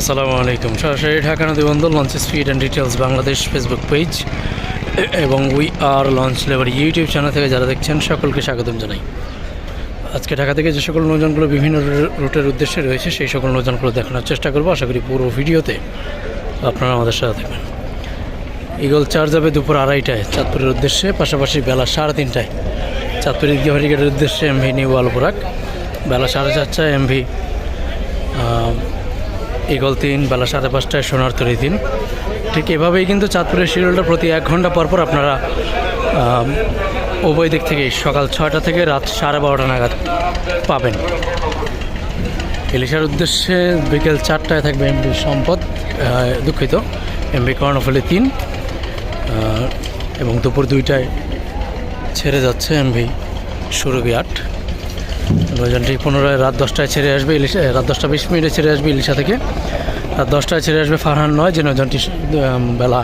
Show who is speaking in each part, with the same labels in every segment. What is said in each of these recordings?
Speaker 1: আসসালামু আলাইকুম। সরাসরি ঢাকা নদী বন্দর launch speed and details Bangladesh Facebook page এবং we are launch labour YouTube channel থেকে যারা দেখছেন, সকলকে স্বাগতম জানাই। আজকে ঢাকা থেকে যে সকল নৌযানগুলো বিভিন্ন রুটের উদ্দেশ্যে রয়েছে, সেই সকল নৌযানগুলো দেখানোর চেষ্টা করব। আশা করি পুরো ভিডিওতে আপনারা আমাদের সাথে থাকবেন। ইগল চার যাবে দুপুর আড়াইটায় চাঁদপুরের উদ্দেশ্যে, পাশাপাশি বেলা সাড়ে তিনটায় চাঁদপুর ঈদগাহ ব্রিগেডের উদ্দেশ্যে এমভি নিউ আলপোরাক বেলা সাড়ে চারটায় এমভি ইগল তিন, বেলা সাড়ে পাঁচটায় সোনার তরি তিন। ঠিক এভাবেই কিন্তু চাঁদপুরের শিডিউলটা প্রতি এক ঘণ্টা পর পর আপনারা উভয় দিক থেকেই সকাল ছয়টা থেকে রাত সাড়ে বারোটা নাগাদ পাবেন। ইলিশার উদ্দেশ্যে বিকেল চারটায় থাকবে এমবি সম্পদ দুঃখিত, এমবি কর্ণফুলি তিন এবং দুপুর দুইটায় ছেড়ে যাচ্ছে এমভি সুরভি আট। নৌযানটি পুনরায় রাত দশটায় ছেড়ে আসবে, ইলিশা রাত দশটা বিশ মিনিটে ছেড়ে আসবে ইলিশা থেকে। রাত দশটায় ছেড়ে আসবে ফারহান নয়, যে নৌযানটি বেলা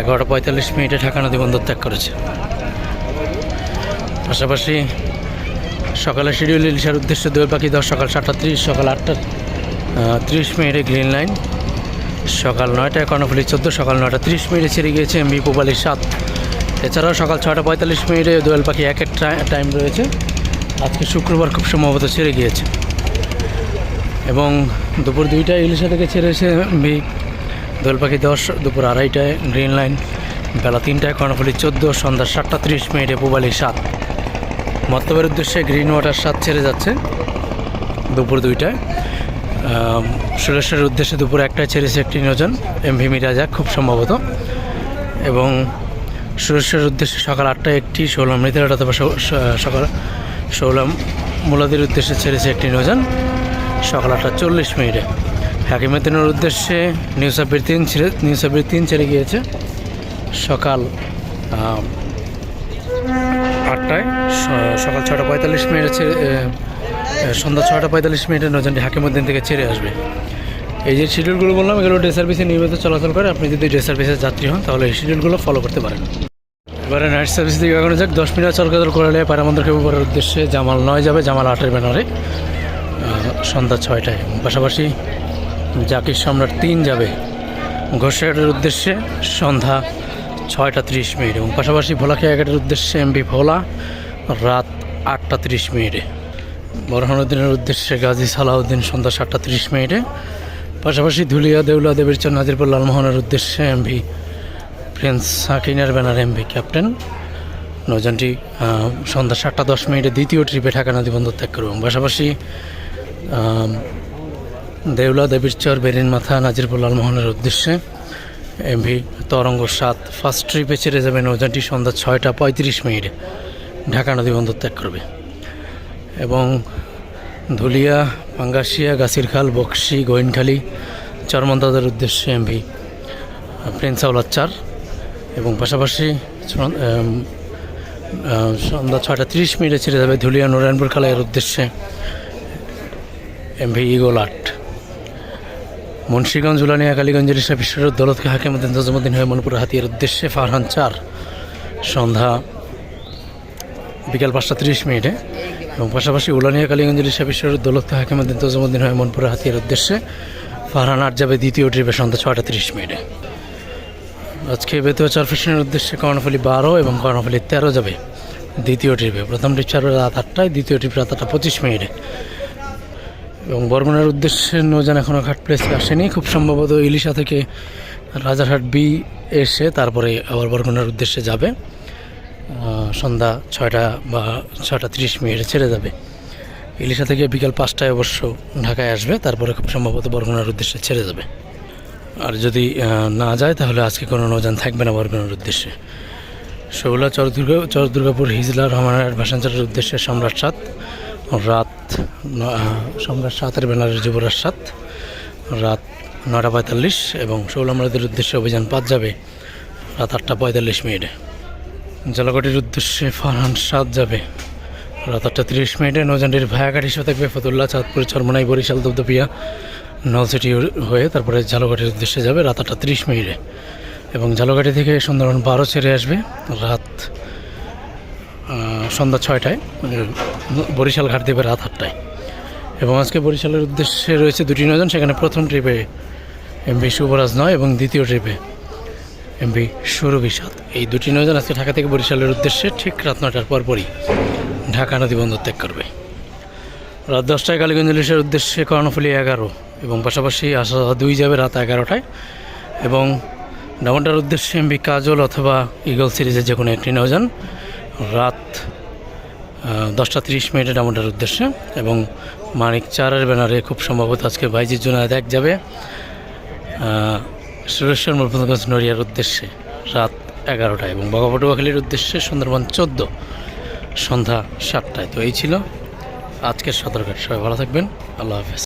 Speaker 1: এগারোটা পঁয়তাল্লিশ মিনিটে ঢাকা নদী বন্দর ত্যাগ করেছে। পাশাপাশি সকালে শিডিউল ইলিশার উদ্দেশ্যে দোয়েল পাখি দশ, সকাল সাতটা ত্রিশ, সকাল আটটা ত্রিশ মিনিটে গ্রিন লাইন। সকাল নয়টায় কর্ণফুলি চোদ্দ, সকাল নয়টা ত্রিশ মিনিটে ছেড়ে গিয়েছে এমবি পুবালি সাত। এছাড়াও সকাল ছটা পঁয়তাল্লিশ মিনিটে দোয়েল পাখি একের টাইম রয়েছে। আজকে শুক্রবার খুব সম্ভবত ছেড়ে গিয়েছে। এবং দুপুর দুইটায় ইলিশা থেকে ছেড়ে এসে এমবি দোয়েল পাখি দশ, দুপুর আড়াইটায় গ্রিন লাইন, বেলা তিনটায় কর্ণফুলি চোদ্দ, সন্ধ্যা সাতটা ত্রিশ মিনিটে পুবালি সাত। মত্তবের উদ্দেশ্যে গ্রিন ওয়াটার সাত ছেড়ে যাচ্ছে দুপুর দুইটায়। সুরেশ্বরের উদ্দেশ্যে দুপুর একটায় ছেড়েছে একটি নজন এমভি মিরাজা, খুব সম্ভবত। এবং সুরেশ্বরের উদ্দেশ্যে সকাল আটটায় একটি ষোলাম মৃতের অথবা সকাল ষোলাম মুলাদির উদ্দেশ্যে ছেড়েছে একটি নজন সকাল আটটা চল্লিশ মিনিটে। হাকিমুদ্দিনের উদ্দেশ্যে নিউ সাব্বির তিন ছেড়ে নিউ সাব্বির তিন ছেড়ে গিয়েছে। সকাল আটটায় সকাল ছটা পঁয়তাল্লিশ মিনিটে ছেড়ে সন্ধ্যা ছটা পঁয়তাল্লিশ মিনিটে নজনটি হাকিমুদ্দিন থেকে ছেড়ে আসবে। এই যে শিডিউলগুলো বললাম, এগুলো ডে সার্ভিসে নিয়মিত চলাচল করে। আপনি যদি ডে সার্ভিসের যাত্রী হন, তাহলে এই শিডিউলগুলো ফলো করতে পারেন। এবারে নাইট সার্ভিস দিকে এগোনো যাক। দশ মিনিট চলকাচল করলে পারামন্দ্র খেপুপাড়ার উদ্দেশ্যে জামাল নয় যাবে, জামাল আটের ব্যানারে। সন্ধ্যা ছয়টায়। পাশাপাশি জাকির সম্রাট তিন যাবে ঘোষাঘাটের উদ্দেশ্যে সন্ধ্যা ছয়টা তিরিশ মিনিট। এবং পাশাপাশি ভোলাখিয়াঘাটের উদ্দেশ্যে এমবি ভোলা রাত আটটা তিরিশ মিনিটে। বরহানুদ্দিনের উদ্দেশ্যে গাজী সালাউদ্দিন সন্ধ্যা সাতটা তিরিশ মিনিটে। পাশাপাশি ধুলিয়া দেউলা দেবীরচর নাজিরপুর লালমোহনের উদ্দেশ্যে এমভি প্রিন্স সাকিনের ব্যানার এমভি ক্যাপ্টেন। নৌযানটি সন্ধ্যা সাতটা দশ মিনিটে দ্বিতীয় ট্রিপে ঢাকা নদী বন্দর ত্যাগ করবে এবং পাশাপাশি দেউলা, দেবীরচর বেরিন মাথা নাজিরপুর লালমোহনের উদ্দেশ্যে এমভি তরঙ্গ সাত ফার্স্ট ট্রিপে ছেড়ে যাবে নৌযানটি সন্ধ্যা ছয়টা পঁয়ত্রিশ মিনিটে ঢাকা নদী বন্দর ত্যাগ করবে। এবং ধুলিয়া পাঙ্গাসিয়া গাছিরখাল, বক্সি, গোয়েনখালী চরমন্দাদের উদ্দেশ্যে এমভি প্রিন্স আউলাদ চার। এবং পাশাপাশি সন্ধ্যা ছয়টা তিরিশ মিনিটে ছেড়ে যাবে ধুলিয়া নারায়ণপুর খালের উদ্দেশ্যে এমভি ইগোল আট। মুন্সীগঞ্জ, উলানিয়া কালীগঞ্জের ইসা বিশ্বের দৌলতকে, হাকিমুদ্দিন, তজমুদ্দিন হয়ে মনপুর হাতিয়ার উদ্দেশ্যে ফারহান চার। সন্ধ্যা বিকাল পাঁচটা তিরিশ মিনিটে। এবং পাশাপাশি উলানিয়া কালীগঞ্জের ইসা বিশ্বের দৌলতকে, হাকিমুদ্দিন, তজমুদ্দিন হয়ে মনপুর হাতিয়ার উদ্দেশ্যে ফারহান আট যাবে দ্বিতীয় ট্রিপে সন্ধ্যা ছয়টা তিরিশ মিনিটে। আজকে বেতুয়া চার ফিশনের উদ্দেশ্যে কর্ণফুলি বারো এবং কর্ণফুলি তেরো যাবে দ্বিতীয় ট্রিপে। প্রথম ট্রিপ ছাড়বে রাত আটটায়, দ্বিতীয় ট্রিপ রাত আটটা পঁচিশ মিনিটে। এবং বরগুনার উদ্দেশ্যে নৌযান এখনও ঘাট প্লেসে আসেনি। খুব সম্ভবত ইলিশা থেকে রাজারহাট বি এসে তারপরে আবার বরগুনার উদ্দেশ্যে যাবে। সন্ধ্যা ছয়টা বা ছয়টা তিরিশ মিনিটে ছেড়ে যাবে। ইলিশা থেকে বিকাল পাঁচটায় অবশ্য ঢাকায় আসবে। তারপরে খুব সম্ভবত বরগুনার উদ্দেশ্যে ছেড়ে যাবে। আর যদি না যায় তাহলে আজকে কোনো নৌযান থাকবে না বরগুনার উদ্দেশ্যে। শৌলা চরদুর্গ চর দুর্গাপুর হিজলা রহমানের ভাসানচারের উদ্দেশ্যে সম্রাট সাত, রাত সম্রাট সাতের ব্যানারের যুবরাজ সাত, রাত নটা পঁয়তাল্লিশ এবং শৌলামরাদের উদ্দেশ্যে অভিযান পাঁচ যাবে রাত আটটা পঁয়তাল্লিশ মিনিটে। জলাগটির উদ্দেশ্যে ফারহান সাত যাবে রাত আটটা তিরিশ মিনিটে। নৌজানটির ভায়াঘাট হিসেবে থাকবে ফতুল্লা, চাঁদপুর, চরমনাই, বরিশাল, দুবদুপিয়া নলসিটি হয়ে তারপরে ঝালকাঠির উদ্দেশ্যে যাবে রাত আটটা তিরিশ মিনিটে। এবং ঝালকাঠি থেকে সুন্দরবন বারো ছেড়ে আসবে রাত সন্ধ্যা ছয়টায় মানে বরিশাল ঘাট দেবে রাত আটটায়। এবং আজকে বরিশালের উদ্দেশ্যে রয়েছে দুটি নজন সেখানে প্রথম ট্রিপে এমবি শুভরাজ নয় এবং দ্বিতীয় ট্রিপে এমবি সুরভি সাত। এই দুটি নজন আজকে ঢাকা থেকে বরিশালের উদ্দেশ্যে ঠিক রাত নটার পরপরই ঢাকা নদী বন্দর ত্যাগ করবে। রাত দশটায় কালীগঞ্জ উদ্দেশ্যে কর্ণফুলি এগারো এবং পাশাপাশি আসা দুই যাবে রাত এগারোটায়। এবং ডামনটার উদ্দেশ্যে এমবি কাজল অথবা ইগল সিরিজের যে কোনো একটি নৌযান রাত দশটা তিরিশ মিনিটে ডামনটার উদ্দেশ্যে। এবং মানিক চারের ব্যানারে খুব সম্ভবত আজকে বাইজির জুনায়দ এক যাবে সুরেশ্বর মুরফুনগঞ্জ নড়িয়ার উদ্দেশ্যে রাত এগারোটায়। এবং বগাপটুয়াখালীর উদ্দেশ্যে সুন্দরবন চোদ্দ, সন্ধ্যা সাতটায়। তো এই ছিল আজকের সতর্কার সবাই ভালো থাকবেন। আল্লাহ হাফেজ।